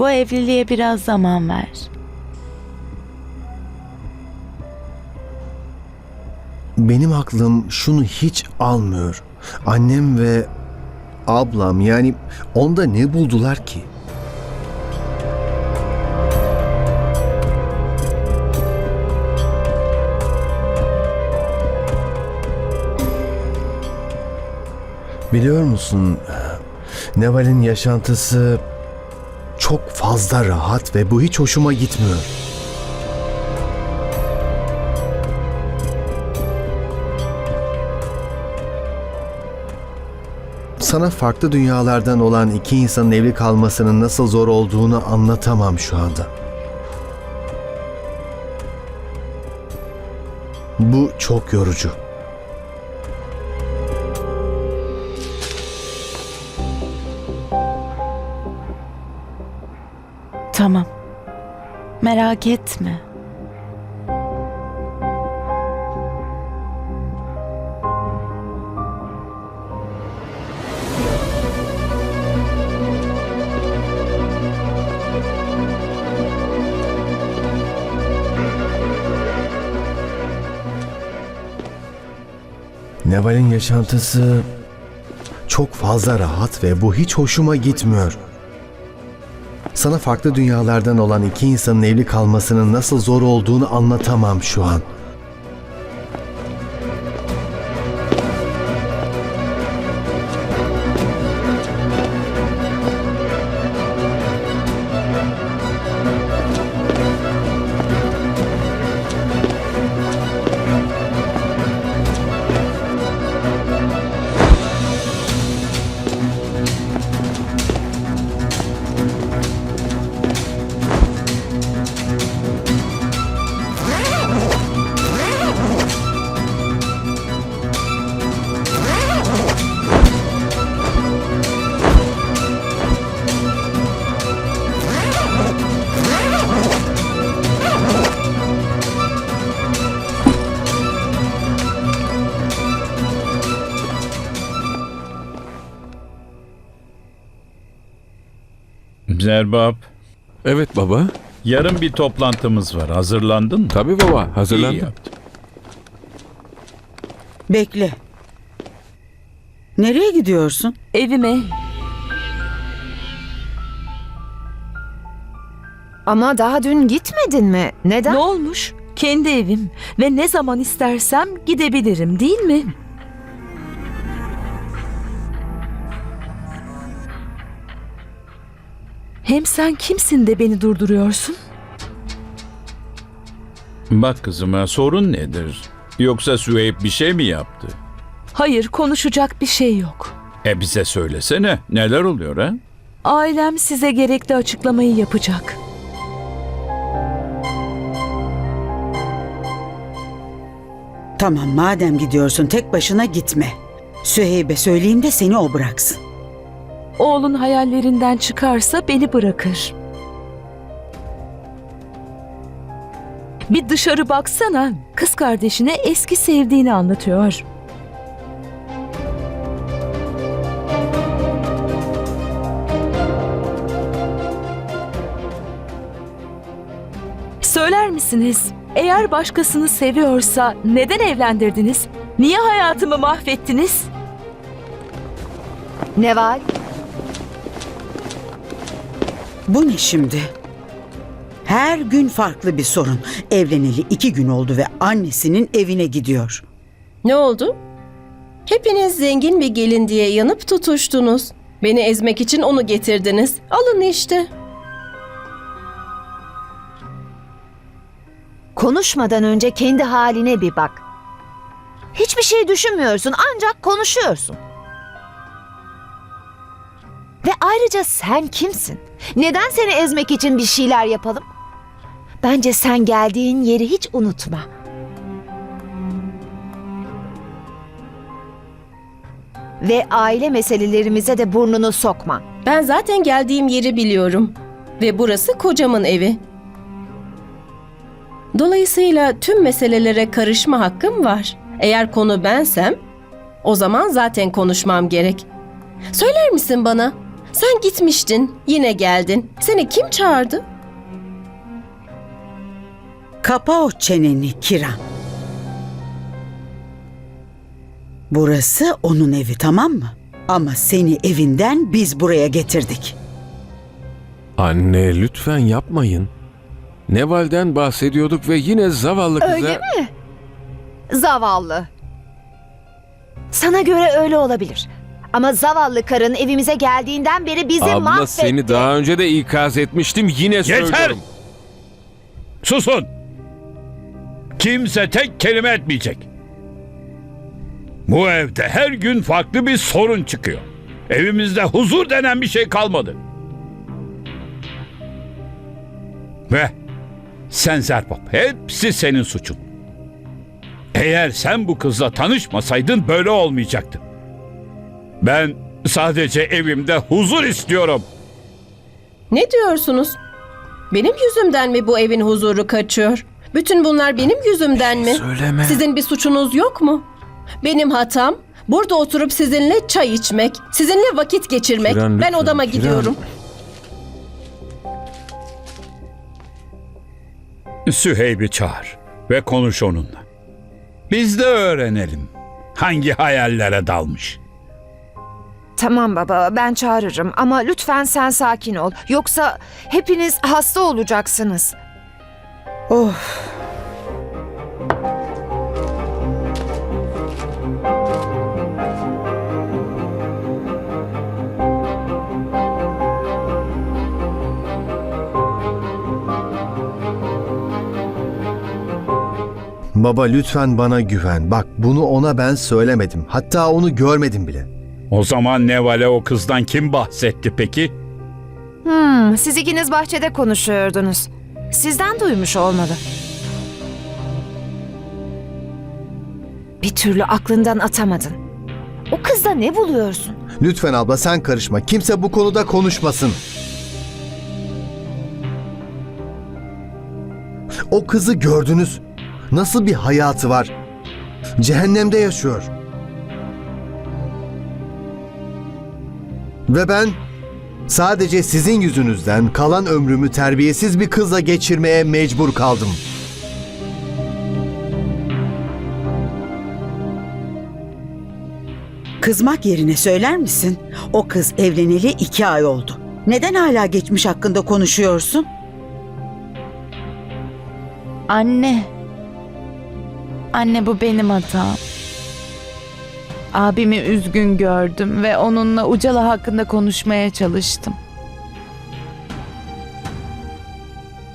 Bu evliliğe biraz zaman ver. Benim aklım şunu hiç almıyor. Annem ve ablam yani onda ne buldular ki? Biliyor musun? Neval'in yaşantısı çok fazla rahat ve bu hiç hoşuma gitmiyor. Sana farklı dünyalardan olan iki insanın evli kalmasının nasıl zor olduğunu anlatamam şu anda. Bu çok yorucu. Tamam. Merak etme. Neval'in yaşantısı çok fazla rahat ve bu hiç hoşuma gitmiyor. Sana farklı dünyalardan olan iki insanın evli kalmasının nasıl zor olduğunu anlatamam şu an. Zerbab, Evet baba. yarın bir toplantımız var. Hazırlandın mı? Tabii baba İyi hazırlandım. yaptın. Bekle. Nereye gidiyorsun? Evime. Ama daha dün gitmedin mi? Neden? Ne olmuş? Kendi evim ve ne zaman istersem gidebilirim değil mi? Hem sen kimsin de beni durduruyorsun? Bak kızıma sorun nedir? Yoksa Süheyb bir şey mi yaptı? Hayır, konuşacak bir şey yok. E bize söylesene. Neler oluyor ha? Ailem size gerekli açıklamayı yapacak. Tamam madem gidiyorsun tek başına gitme. Süheybe söyleyeyim de seni o bıraksın. Oğlun hayallerinden çıkarsa beni bırakır. Bir dışarı baksana. Kız kardeşine eski sevdiğini anlatıyor. Söyler misiniz? Eğer başkasını seviyorsa neden evlendirdiniz? Niye hayatımı mahvettiniz? Neval, Bu ne şimdi? Her gün farklı bir sorun. Evleneli iki gün oldu ve annesinin evine gidiyor. Ne oldu? Hepiniz zengin bir gelin diye yanıp tutuştunuz. Beni ezmek için onu getirdiniz. Alın işte. konuşmadan önce kendi haline bir bak. Hiçbir şey düşünmüyorsun ancak konuşuyorsun. Ve ayrıca sen kimsin? Neden seni ezmek için bir şeyler yapalım? Bence sen geldiğin yeri hiç unutma. Ve aile meselelerimize de burnunu sokma. Ben zaten geldiğim yeri biliyorum. Ve burası kocamın evi. Dolayısıyla tüm meselelere karışma hakkım var. Eğer konu bensem, o zaman zaten konuşmam gerek. Söyler misin bana? Sen gitmiştin, yine geldin. Seni kim çağırdı? Kapa o çeneni Kiran. Burası onun evi tamam mı? Ama seni evinden biz buraya getirdik. Anne lütfen yapmayın. Neval'den bahsediyorduk ve yine zavallı kıza... Öyle mi? Zavallı. Sana göre öyle olabilir. Ama zavallı karın evimize geldiğinden beri bizi Abla mahvetti. seni daha önce de ikaz etmiştim yine Yeter! söylüyorum. Susun! Kimse tek kelime etmeyecek. Bu evde her gün farklı bir sorun çıkıyor. Evimizde huzur denen bir şey kalmadı. Ve sen Zerbap, hepsi senin suçun. Eğer sen bu kızla tanışmasaydın böyle olmayacaktı. Ben sadece evimde huzur istiyorum. Ne diyorsunuz? Benim yüzümden mi bu evin huzuru kaçıyor? Bütün bunlar benim yüzümden mi? Söyleme. Sizin bir suçunuz yok mu? Benim hatam burada oturup sizinle çay içmek, sizinle vakit geçirmek. Kiran, ben odama Kiran. gidiyorum. Süheyb'i çağır ve konuş onunla. Biz de öğrenelim hangi hayallere dalmış. Tamam baba ben çağırırım ama lütfen sen sakin ol. Yoksa hepiniz hasta olacaksınız. Of. Baba lütfen bana güven. Bak bunu ona ben söylemedim. Hatta onu görmedim bile. O zaman Neval'e o kızdan kim bahsetti peki? Hmm, siz ikiniz bahçede konuşuyordunuz. Sizden duymuş olmalı. Bir türlü aklından atamadın. O kızda ne buluyorsun? Lütfen abla sen karışma. Kimse bu konuda konuşmasın. O kızı gördünüz. Nasıl bir hayatı var? Cehennemde yaşıyor. Ve ben sadece sizin yüzünüzden kalan ömrümü terbiyesiz bir kızla geçirmeye mecbur kaldım. Kızmak yerine söyler misin? O kız evleneli iki ay oldu. Neden hala geçmiş hakkında konuşuyorsun? Anne. Anne bu benim hatam. Abimi üzgün gördüm ve onunla Ucala hakkında konuşmaya çalıştım.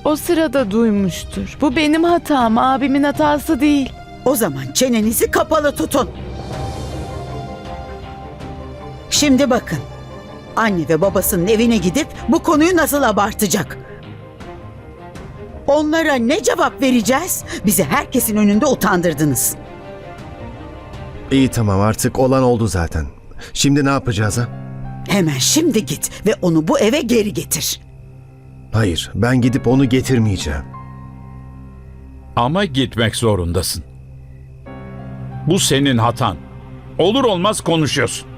O sırada duymuştur. Bu benim hatam, abimin hatası değil. O zaman çenenizi kapalı tutun. Şimdi bakın. Anne ve babasının evine gidip bu konuyu nasıl abartacak? Onlara ne cevap vereceğiz? Bizi herkesin önünde utandırdınız. İyi tamam artık olan oldu zaten. Şimdi ne yapacağız ha? Hemen şimdi git ve onu bu eve geri getir. Hayır ben gidip onu getirmeyeceğim. Ama gitmek zorundasın. Bu senin hatan. Olur olmaz konuşuyorsun.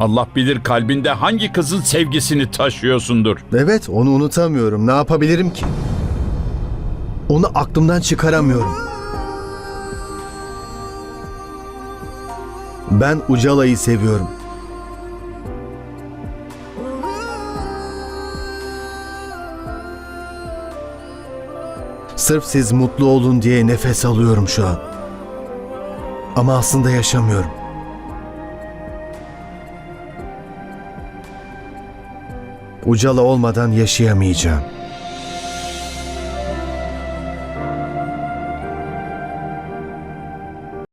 Allah bilir kalbinde hangi kızın sevgisini taşıyorsundur. Evet onu unutamıyorum. Ne yapabilirim ki? Onu aklımdan çıkaramıyorum. Ben Ucala'yı seviyorum. Sırf siz mutlu olun diye nefes alıyorum şu an. Ama aslında yaşamıyorum. Ucala olmadan yaşayamayacağım.